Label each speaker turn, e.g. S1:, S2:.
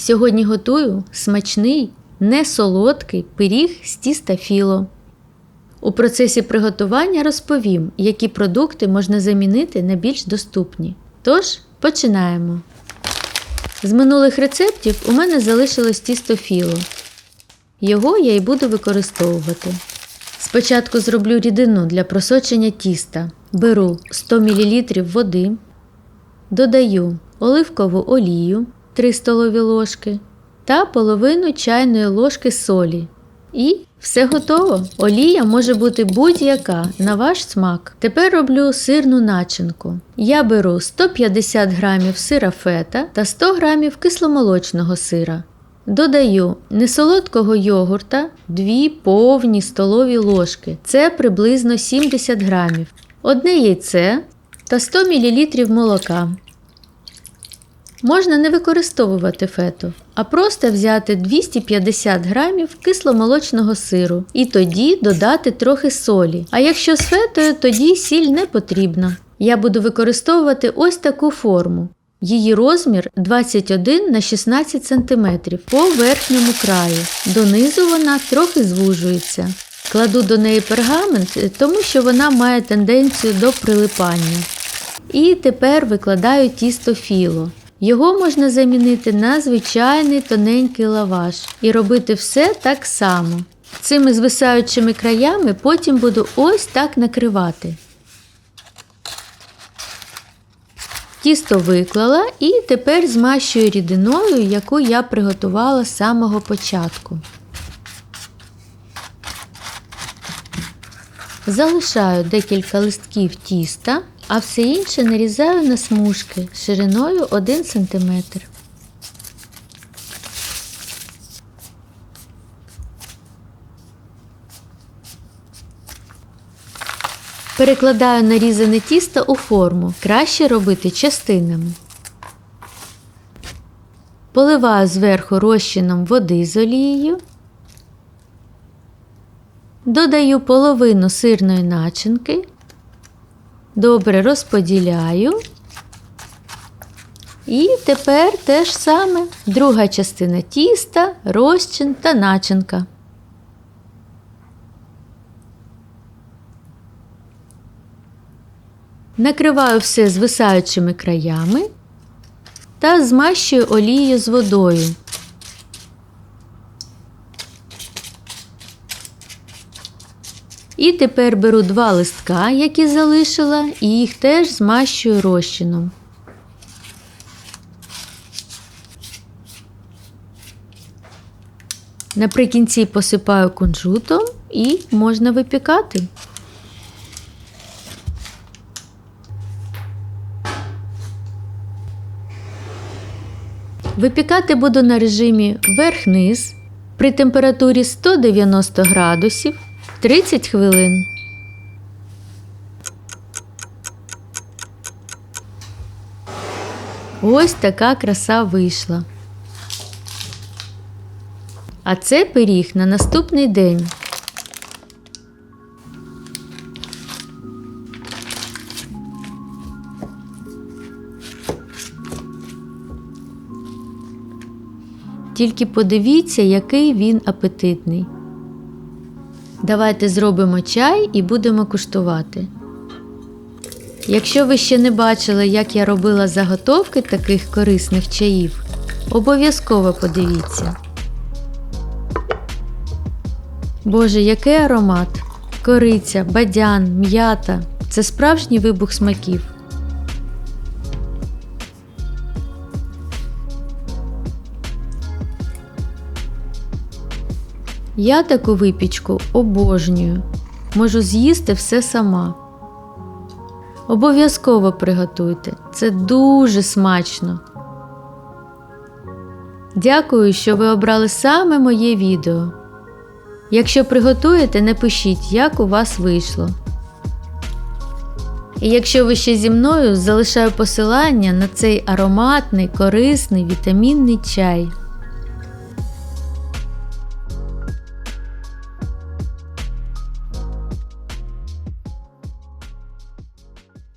S1: Сьогодні готую смачний, не солодкий пиріг з тіста філо. У процесі приготування розповім, які продукти можна замінити на більш доступні. Тож, починаємо. З минулих рецептів у мене залишилось тісто філо. Його я й буду використовувати. Спочатку зроблю рідину для просочення тіста. Беру 100 мл води, додаю оливкову олію 3 столові ложки та половину чайної ложки солі. І все готово. Олія може бути будь-яка на ваш смак. Тепер роблю сирну начинку. Я беру 150 г сира фета та 100 г кисломолочного сира. Додаю несолодкого йогурта 2 повні столові ложки. Це приблизно 70 грамів. Одне яйце та 100 мл молока. Можна не використовувати фету, а просто взяти 250 грамів кисломолочного сиру і тоді додати трохи солі. А якщо з фетою, тоді сіль не потрібна. Я буду використовувати ось таку форму. Її розмір 21 на 16 см по верхньому краю. Донизу вона трохи звужується. Кладу до неї пергамент, тому що вона має тенденцію до прилипання. І тепер викладаю тісто філо. Його можна замінити на звичайний тоненький лаваш і робити все так само. Цими звисаючими краями потім буду ось так накривати. Тісто виклала і тепер змащую рідиною, яку я приготувала з самого початку. Залишаю декілька листків тіста, а все інше нарізаю на смужки шириною 1 см. Перекладаю нарізане тісто у форму. Краще робити частинами. Поливаю зверху розчином води з олією. Додаю половину сирної начинки. Добре розподіляю. І тепер те ж саме друга частина тіста, розчин та начинка. Накриваю все звисаючими краями та змащую олією з водою. І тепер беру два листка, які залишила, і їх теж змащую розчином. Наприкінці посипаю кунжутом і можна випікати. Випікати буду на режимі верх-низ при температурі 190 градусів 30 хвилин. Ось така краса вийшла. А це пиріг на наступний день. Тільки подивіться, який він апетитний. Давайте зробимо чай і будемо куштувати. Якщо ви ще не бачили, як я робила заготовки таких корисних чаїв, обов'язково подивіться. Боже, який аромат! Кориця, бадян, м'ята це справжній вибух смаків. Я таку випічку обожнюю. Можу з'їсти все сама. Обов'язково приготуйте. Це дуже смачно. Дякую, що ви обрали саме моє відео. Якщо приготуєте, напишіть, як у вас вийшло. І якщо ви ще зі мною, залишаю посилання на цей ароматний, корисний, вітамінний чай.